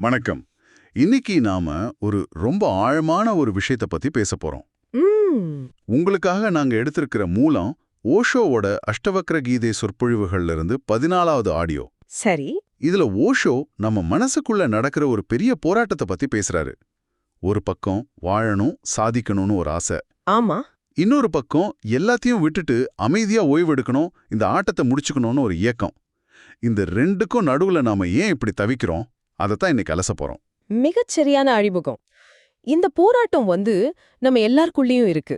வணக்கம். இன்னைக்கு நாம ஒரு ரொம்ப ஆழமான ஒரு விஷயத்தை பத்தி பேச போறோம். ம். உங்களுக்காக நாங்க எடுத்திருக்கிற மூலம் ஓஷோவோட அஷ்டவக்ர கீதை சொற்பொழிவுகள்ல இருந்து பதினாலாவது ஆடியோ. சரி. இதுல ஓஷோ நம்ம மனசுக்குள்ள நடக்கிற ஒரு பெரிய போராட்டத்தை பத்தி பேசுறாரு. ஒரு பக்கம் வாழணும் சாதிக்கணும்னு ஒரு ஆசை. ஆமா. இன்னொரு பக்கம் எல்லாத்தையும் விட்டுட்டு அமைதியா ஓய்வெடுக்கணும் இந்த ஆட்டத்தை முடிச்சுக்கணும்னு ஒரு இயக்கம். இந்த ரெண்டுக்கும் நடுவுல நாம ஏன் இப்படி தவிக்கிறோம்? அதைத்தான் இன்னைக்கு அலச போறோம். மிகச் சரியான அறிமுகம் இந்த போராட்டம் வந்து நம்ம எல்லாருக்குள்ளேயும் இருக்கு.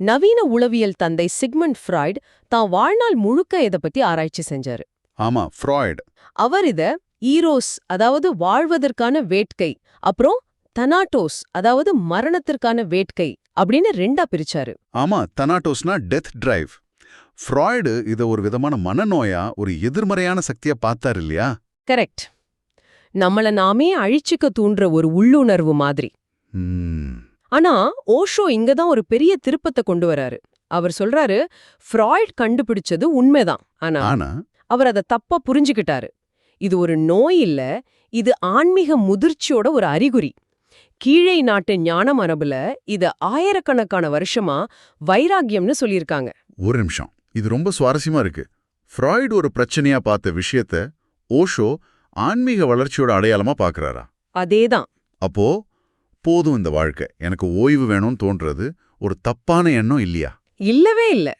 நவீன உளவியல் தந்தை சிக்மண்ட் ஃப்ராய்ட் தான் வாழ்நாள் முழுக்க இத பத்தி ஆராய்ச்சி செஞ்சாரு. ஆமா ஃப்ராய்டு. அவர் இத ஈரோஸ் அதாவது வாழ்வதற்கான வேட்கை அப்புறம் தனாட்டோஸ் அதாவது மரணத்திற்கான வேட்கை அப்படின்னு ரெண்டா பிரிச்சாரு. ஆமா தனாட்டோஸ்னா டெத் டிரைவ். ஃப்ராய்டு இத ஒரு விதமான மனநோயா ஒரு எதிர்மறையான சக்தியா பார்த்தார் இல்லையா? கரெக்ட். நம்மள நாமே அழிச்சுக்க தூண்டுற ஒரு உள்ளுணர்வு மாதிரி. ஆனா ஓஷோ இங்க தான் ஒரு பெரிய திருப்பத்தை கொண்டு வராரு. அவர் சொல்றாரு ஃப்ராய்ட் கண்டுபிடிச்சது உண்மைதான். ஆனா ஆனா? அவர் அதை தப்பா புரிஞ்சுக்கிட்டாரு. இது ஒரு நோய் இல்ல இது ஆன்மீக முதிர்ச்சியோட ஒரு அறிகுறி. கீழை நாட்டு ஞான மரபுல இத ஆயிரக்கணக்கான வருஷமா வைராகியம்னு சொல்லியிருக்காங்க. ஒரு நிமிஷம். இது ரொம்ப சுவாரஸ்யமா இருக்கு. ஃப்ராய்டு ஒரு பிரச்சனையா பார்த்த விஷயத்த ஓஷோ ஆன்மீக வளர்ச்சியோட அடையாளமா பார்க்கறாரா அதேதான். அப்போ போதும் இந்த வாழ்க்கை. எனக்கு ஓய்வு வேணும்னு தோன்றது ஒரு தப்பான எண்ணம் இல்லையா? இல்லவே இல்ல.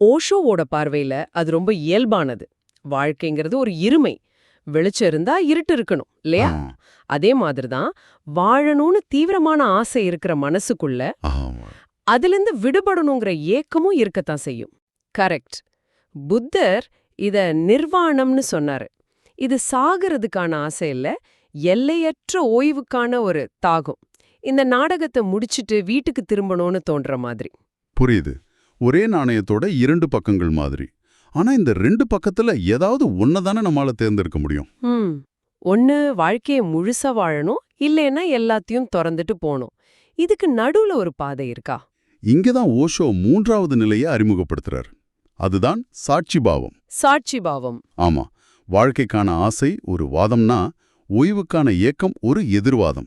ஓஷோவோட பார்வையில அது ரொம்ப இயல்பானது. வாழ்க்கைங்கிறது ஒரு இருமை. வெளிச்சம் இருந்தா இருட்டு இருக்கணும் இல்லையா? அதே மாதிரிதான் வாழணும்னு தீவிரமான ஆசை இருக்கிற மனசுக்குள்ள. அதிலிருந்து விடுபடணுங்கிற ஏக்கமும் இருக்கத்தான் செய்யும். கரெக்ட். புத்தர் இத நிர்வாணம்னு சொன்னாரு. இது சாகிறதுக்கான ஆசை இல்ல எல்லையற்ற ஓய்வுக்கான ஒரு தாகம். இந்த நாடகத்தை முடிச்சிட்டு வீட்டுக்கு திரும்பணும்னு தோன்ற மாதிரி. புரியுது. ஒரே நாணயத்தோட இரண்டு பக்கங்கள் மாதிரி. ஆனா இந்த ரெண்டு பக்கத்துல ஏதாவது ஒன்னதானே நம்மால தேர்ந்தெடுக்க முடியும். ஒன்னு வாழ்க்கைய முழுசா வாழணும் இல்லைன்னா எல்லாத்தையும் திறந்துட்டு போகணும் இதுக்கு நடுவுல ஒரு பாதை இருக்கா? இங்கதான் ஓஷோ மூன்றாவது நிலையை அறிமுகப்படுத்துறார். அதுதான் சாட்சி பாவம். சாட்சி பாவம். ஆமா. வாழ்க்கைக்கான ஆசை ஒரு வாதம்னா ஓய்வுக்கான ஏக்கம் ஒரு எதிர்வாதம்.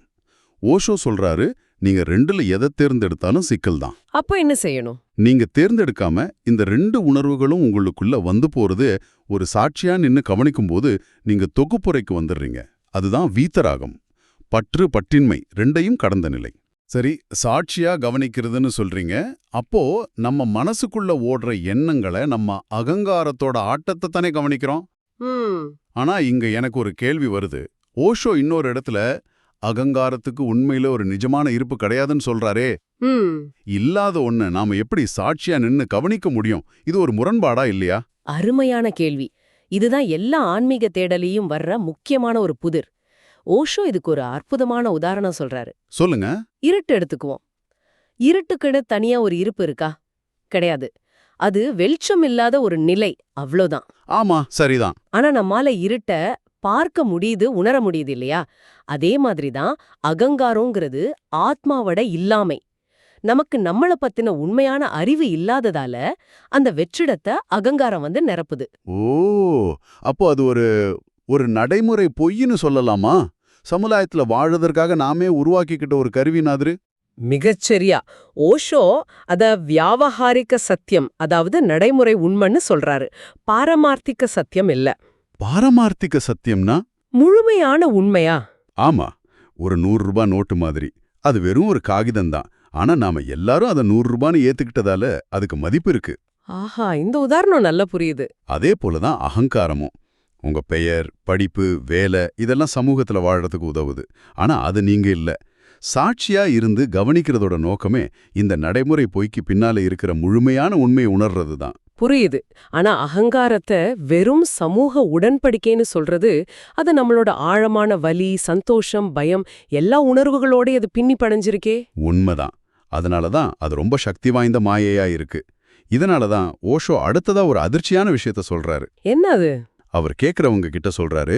ஓஷோ சொல்றாரு நீங்க ரெண்டுல எதை தேர்ந்தெடுத்தாலும் சிக்கல்தான் அப்போ என்ன செய்யணும்? நீங்க தேர்ந்தெடுக்காம இந்த ரெண்டு உணர்வுகளும் உங்களுக்குள்ள வந்து போறது ஒரு சாட்சியா நின்னு கவனிக்கும்போது நீங்க தொகுப்புரைக்கு வந்துடுறீங்க அதுதான் வீத்தராகம். பற்று பற்றின்மை ரெண்டையும் கடந்த நிலை. சரி சாட்சியா கவனிக்கிறதுன்னு சொல்றீங்க. அப்போ நம்ம மனசுக்குள்ள ஓடுற எண்ணங்களை நம்ம அகங்காரத்தோட ஆட்டத்தை தானே கவனிக்கிறோம்? ஆனா இங்க எனக்கு ஒரு கேள்வி வருது. ஓஷோ இன்னொரு இடத்துல அகங்காரத்துக்கு உண்மையில ஒரு நிஜமான இருப்பு கிடையாதுன்னு சொல்றாரே. இல்லாத ஒண்ணு நாம எப்படி சாட்சியா நின்னு கவனிக்க முடியும்? இது ஒரு முரண்பாடா இல்லையா? அருமையான கேள்வி. இதுதான் எல்லா ஆன்மீக தேடலையும் வர்ற முக்கியமான ஒரு புதிர். ஓஷோ இதுக்கு ஒரு அற்புதமான உதாரணம் சொல்றாரு. சொல்லுங்க. இருட்டு எடுத்துக்குவோம். இருட்டுக்குன்னு தனியா ஒரு இருப்பு இருக்கா? கிடையாது. அது வெளிச்சம் இல்லாத ஒரு நிலை அவ்வளோதான். ஆமா சரிதான். ஆனா நம்மால இருட்ட பார்க்க முடியுது உணர முடியுது இல்லையா? அதே மாதிரிதான் அகங்காரங்கிறது ஆத்மாவோட இல்லாமை. நமக்கு நம்மள பத்தின உண்மையான அறிவு இல்லாததால அந்த வெற்றிடத்தை அகங்காரம் வந்து நிரப்புது. ஓ அப்போ அது ஒரு ஒரு நடைமுறை பொய்ன்னு சொல்லலாமா? சமுதாயத்துல வாழறதற்காக நாமே உருவாக்கிக்கிட்ட ஒரு கருவினாதிரு மிகச்சரியா. ஓஷோ அத வியாவகாரிக சத்தியம் அதாவது நடைமுறை உண்மைன்னு சொல்றாரு. பாரமார்த்திக சத்தியம் இல்ல. பாரமார்த்திக சத்தியம்னா? முழுமையான உண்மையா? ஆமா ஒரு நூறு ரூபாய் நோட்டு மாதிரி. அது வெறும் ஒரு காகிதம்தான். ஆனா நாம எல்லாரும் அதை நூறு ரூபான்னு ஏத்துக்கிட்டதால அதுக்கு மதிப்பு இருக்கு. ஆஹா இந்த உதாரணம் நல்லா புரியுது. அதே போலதான் அகங்காரமும். உங்க பெயர் படிப்பு வேலை இதெல்லாம் சமூகத்துல வாழறதுக்கு உதவுது. ஆனா அது நீங்க இல்ல. சாட்சியா இருந்து கவனிக்கிறதோட நோக்கமே இந்த நடைமுறை பொய்க்கு பின்னால இருக்கிற முழுமையான உண்மையை உணர்றது தான் புரியுது. ஆனா அகங்காரத்தை வெறும் சமூக உடன்படிக்கைன்னு சொல்றது அது நம்மளோட ஆழமான வலி சந்தோஷம் பயம் எல்லா உணர்வுகளோட அது பின்னி படைஞ்சிருக்கே. உண்மைதான். அதனால தான் அது ரொம்ப சக்தி வாய்ந்த மாயையா இருக்கு. இதனால தான் ஓஷோ அடுத்ததா ஒரு அதிர்ச்சியான விஷயத்த சொல்றாரு. என்ன அது? அவர் கேக்குறவங்க கிட்ட சொல்றாரு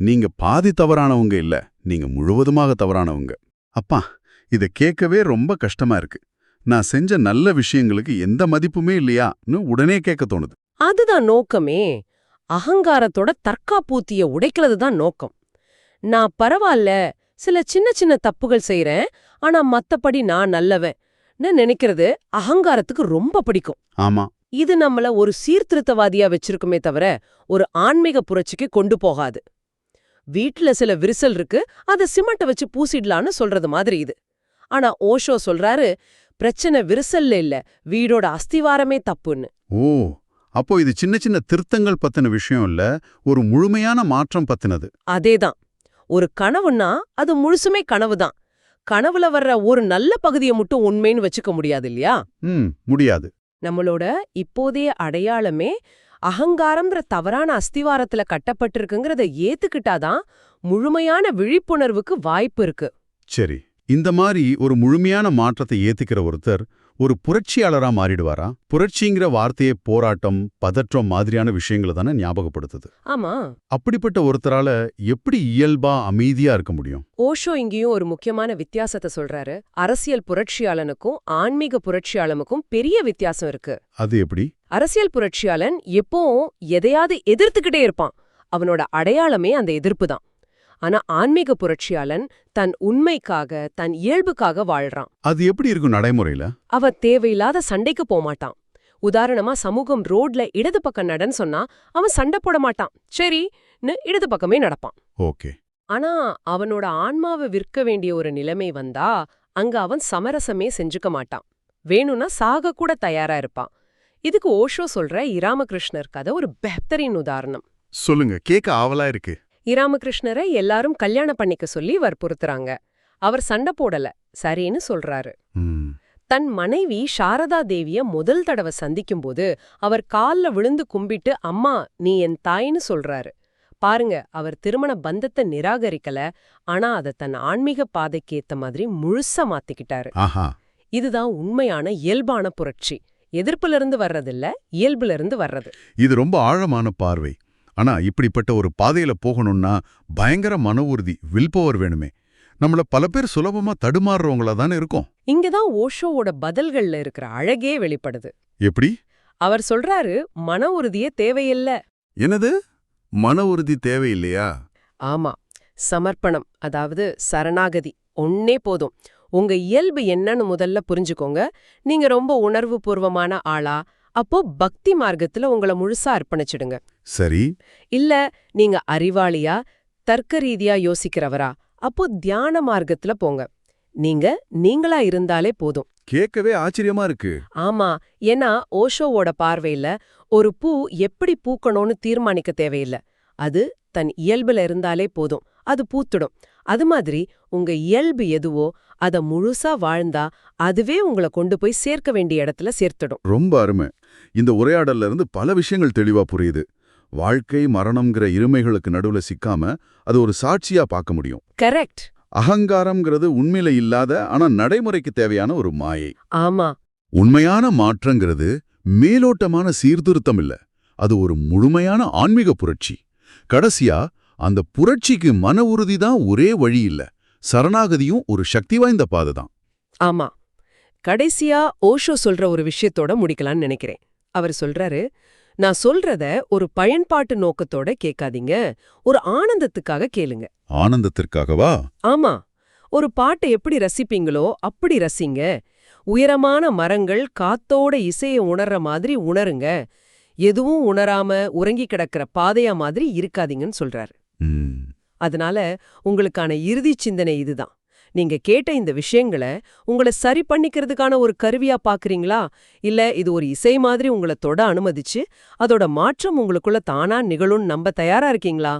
நீங்க பாதி தவறானவங்க இல்ல நீங்க முழுவதுமாக தவறானவங்க. அப்பா இத கேட்கவே ரொம்ப கஷ்டமா இருக்கு. நான் செஞ்ச நல்ல விஷயங்களுக்கு எந்த மதிப்புமே இல்லையான்னு உடனே கேட்க தோணுது. அதுதான் நோக்கமே. அகங்காரத்தோட தற்காப்பூத்திய உடைக்கிறது தான் நோக்கம். நான் பரவாயில்ல சில சின்ன சின்ன தப்புகள் செய்றேன் ஆனா மத்தபடி நான் நல்லவன் நினைக்கிறது அகங்காரத்துக்கு ரொம்ப பிடிக்கும். ஆமா. இது நம்மள ஒரு சீர்திருத்தவாதியா வச்சிருக்குமே தவிர ஒரு ஆன்மீக புரட்சிக்கு கொண்டு போகாது. வீட்ல சில விரிசல் இருக்கு அத சிமெண்ட வச்சு பூசிடலான்னு சொல்றது மாதிரி இது. ஆனா ஓஷோ சொல்றாரு பிரச்சனை விரிசல்ல இல்ல வீடோட அஸ்திவாரமே தப்புன்னு. ஓ அப்போ இது சின்ன சின்ன திருத்தங்கள் பத்தின விஷயம் இல்ல ஒரு முழுமையான மாற்றம் பத்தினது. அதேதான். ஒரு கனவுன்னா அது முழுசுமே கனவுதான். கனவுல வர்ற ஒரு நல்ல பகுதியை மட்டும் உண்மைன்னு வச்சுக்க முடியாது இல்லையா? ம் முடியாது. நம்மளோட இப்போதைய அடையாளமே அகங்காரம்ன்ற தவறான அஸ்திவாரத்துல கட்டப்பட்டிருக்குங்கிறத ஏத்துக்கிட்டாதான் முழுமையான விழிப்புணர்வுக்கு வாய்ப்பு இருக்கு. சரி இந்த மாதிரி ஒரு முழுமையான மாற்றத்தை ஏத்துக்கிற ஒருத்தர் ஒரு புரட்சியாளரா மாறிடுவாரா? புரட்சிங்கிற வார்த்தையே போராட்டம் பதற்றம் மாதிரியான விஷயங்களை தானே ஞாபகப்படுத்துது. ஆமா. அப்படிப்பட்ட ஒருத்தரால எப்படி இயல்பா அமைதியா இருக்க முடியும்? ஓஷோ இங்கேயும் ஒரு முக்கியமான வித்தியாசத்தை சொல்றாரு. அரசியல் புரட்சியாளனுக்கும் ஆன்மீக புரட்சியாளனுக்கும் பெரிய வித்தியாசம் இருக்கு. அது எப்படி? அரசியல் புரட்சியாளன் எப்பவும் எதையாவது எதிர்த்துக்கிட்டே இருப்பான். அவனோட அடையாளமே அந்த எதிர்ப்பு தான். ஆனா ஆன்மீக புரட்சியாளன் தன் உண்மைக்காக தன் இயல்புக்காக வாழ்றான். அது எப்படி இருக்கும் நடைமுறையில? அவ தேவையில்லாத சண்டைக்கு போமாட்டான். உதாரணமா சமூகம் ரோட்ல இடது பக்கம் நடன்னு சொன்னா அவன் சண்டை போட மாட்டான். சரின்னு இடது பக்கமே நடப்பான். ஓகே. ஆனா அவனோட ஆன்மாவை விற்க வேண்டிய ஒரு நிலைமை வந்தா அங்க அவன் சமரசமே செஞ்சுக்க மாட்டான். வேணும்னா சாக கூட தயாரா இருப்பான். இதுக்கு ஓஷோ சொல்ற இராமகிருஷ்ணர் கதை ஒரு பெஹ்தரின் உதாரணம். சொல்லுங்க கேட்க ஆவலா இருக்கு. இராமகிருஷ்ணரை எல்லாரும் கல்யாணம் பண்ணிக்க சொல்லி வற்புறுத்துறாங்க. அவர் சண்டை போடல சரின்னு சொல்றாரு. தன் மனைவி சாரதா தேவிய முதல் தடவை சந்திக்கும்போது அவர் கால்ல விழுந்து கும்பிட்டு அம்மா நீ என் தாயின்னு சொல்றாரு. பாருங்க அவர் திருமண பந்தத்தை நிராகரிக்கல ஆனா அத தன் ஆன்மீக பாதைக்கு ஏத்த மாதிரி முழுசா மாத்திக்கிட்டாரு. இதுதான் உண்மையான இயல்பான புரட்சி. எதிர்ப்புல இருந்து வர்றதில்ல இயல்புல இருந்து வர்றது. இது ரொம்ப ஆழமான பார்வை. ஆனா இப்படிப்பட்ட ஒரு பாதையில போகணும்னா பயங்கர மன உறுதி வில்பவர் வேணுமே. நம்மள பல பேர் சுலபமா தடுமாறுறவங்களா தானே இருக்கோம். இங்கதான் ஓஷோவோட பதில்கள்ல இருக்கிற அழகே வெளிப்படுது. எப்படி? அவர் சொல்றாரு மன உறுதியே தேவையில்ல. என்னது? மன உறுதி தேவையில்லையா? ஆமா. சமர்ப்பணம் அதாவது சரணாகதி ஒன்னே போதும். உங்க இயல்பு என்னன்னு முதல்ல புரிஞ்சுக்கோங்க. நீங்க ரொம்ப உணர்வு பூர்வமான ஆளா அப்போ பக்தி மார்க்கத்துல உங்களை முழுசா அர்ப்பணிச்சிடுங்க. சரி. இல்ல நீங்க அறிவாளியா தர்க்க ரீதியா யோசிக்கிறவரா அப்போ தியான மார்க்கத்துல போங்க. நீங்க நீங்களா இருந்தாலே போதும். கேட்கவே ஆச்சரியமா இருக்கு. ஆமா ஏன்னா ஓஷோவோட பார்வையில ஒரு பூ எப்படி பூக்கணும்னு தீர்மானிக்க தேவையில்ல. அது தன் இயல்புல இருந்தாலே போதும். அது பூத்துடும். அது மாதிரி உங்க இயல்பு எதுவோ அத முழுசா வாழ்ந்தா அதுவே உங்களை கொண்டு போய் சேர்க்க வேண்டிய இடத்துல சேர்த்துடும். ரொம்ப அருமை. இந்த உரையாடல்ல இருந்து பல விஷயங்கள் தெளிவா புரியுது. வாழ்க்கை மரணம்ங்கிற இருமைகளுக்கு நடுவுல சிக்காம அது ஒரு சாட்சியா பார்க்க முடியும். கரெக்ட். அகங்காரம்ங்கிறது உண்மையில இல்லாத ஆனா நடைமுறைக்கு தேவையான ஒரு மாயை. ஆமா. உண்மையான மாற்றங்கிறது மேலோட்டமான சீர்திருத்தம் இல்ல. அது ஒரு முழுமையான ஆன்மீக புரட்சி. கடைசியா அந்த புரட்சிக்கு மன உறுதி தான் ஒரே வழி இல்ல. சரணாகதியும் ஒரு சக்தி வாய்ந்த பாதை தான். ஆமா. கடைசியா ஓஷோ சொல்ற ஒரு விஷயத்தோட முடிக்கலாம்னு நினைக்கிறேன். அவர் சொல்றாரு நான் சொல்றத ஒரு பயன்பாட்டு நோக்கத்தோட கேட்காதீங்க. ஒரு ஆனந்தத்துக்காக கேளுங்க. ஆனந்தத்திற்காகவா? ஆமா. ஒரு பாட்டை எப்படி ரசிப்பீங்களோ அப்படி ரசிங்க. உயரமான மரங்கள் காத்தோட இசைய உணர்ற மாதிரி உணருங்க. எதுவும் உணராம உறங்கி கிடக்கிற பாதையா மாதிரி இருக்காதீங்கன்னு சொல்றாரு. அதனால உங்களுக்கான இறுதி சிந்தனை இதுதான். நீங்க கேட்ட இந்த விஷயங்களை உங்களை சரி பண்ணிக்கிறதுக்கான ஒரு கருவியா பாக்குறீங்களா? இல்ல இது ஒரு இசை மாதிரி உங்களை தொட அனுமதிச்சு அதோட மாற்றம் உங்களுக்குள்ள தானா நிகழும்னு நம்ப தயாரா இருக்கீங்களா?